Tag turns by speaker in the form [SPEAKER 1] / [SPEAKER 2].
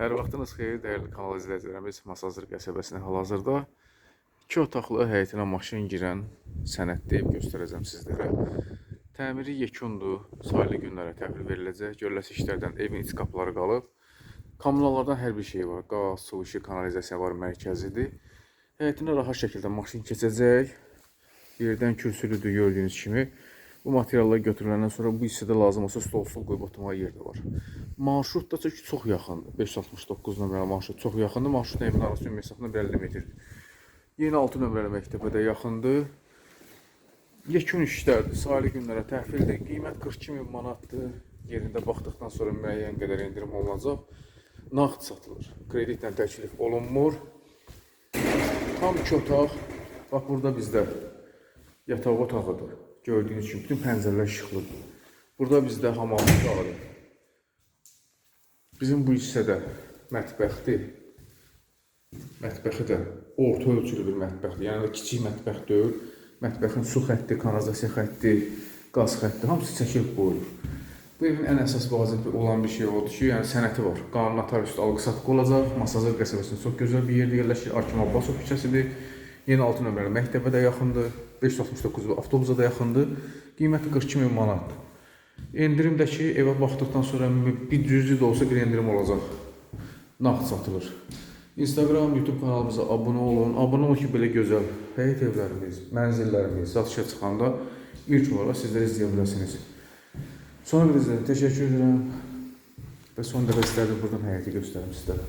[SPEAKER 1] Hər vaxtınız xeyir, dəyərli kanal izləyicilərimiz. Masazır qəsəbəsində hal-hazırda 2 otaqlı həyətinə maşın girən sənədli ev göstərəcəm sizlərə. Təmiri yekundur, sayılı günlərə təhvil veriləcək. Görüləsi işlərdən evin iç qapıları qalıb. Kommunallardan hər bir şey var. Qaz, su, işıq, kanalizasiya var, mərkəzidir. Həyətinə rahat şəkildə maşın keçəcək. Yerdən kürsülüdür gördüyünüz kimi. Bu materiallar götürüləndən sonra bu hissədə lazım olsa stol stol qoyub oturmağa yer də var. Marşrut da çox, çox yaxındır. 569 nömrəli marşrut çox yaxındır. Marşrutla evin arası məsafə 50 metrdir. Yeni 6 nömrəli məktəbə də yaxındır. Yekun işlərdir. Sayılı günlərə təhvildir. Qiymət 42 min manatdır. Yerində baxdıqdan sonra müəyyən qədər endirim olunacaq. Nağd satılır. Kreditlə təklif olunmur. Tam iki otaq. Bax burada bizdə yataq otağıdır. Gördüyünüz kimi bütün pəncərələr işıqlıdır. Burada bizdə hamam otağıdır. Bizim bu hissədə mətbəxdir. Mətbəxi də orta ölçülü bir mətbəxdir. Yəni kiçik mətbəx deyil. Mətbəxin su xətti, kanalizasiya xətti, qaz xətti hamısı çəkilib qoyulur. Bu evin ən əsas vacib olan bir şey odur ki, yəni sənəti var. Qanun notariusda alqı-satqı olacaq. Masazır qəsəbəsində çox gözəl bir yerdə yerləşir. Akim Abbasov küçəsidir. Yeni 6 nömrəli məktəbə də yaxındır. 569 avtobusa da yaxındır. Qiyməti 42 min manatdır. Endirimdəki evə baxdıqdan sonra bir cüzi də olsa bir endirim olacaq. Nağd satılır. Instagram, YouTube kanalımıza abunə olun. Abunə olun ki, belə gözəl həyət evlərimiz, mənzillərimiz satışa çıxanda ilk olaraq sizlər izləyə biləsiniz. Sonra bir izləyin. Təşəkkür edirəm. Və son dəfə istərdim buradan həyəti göstərim sizlərə.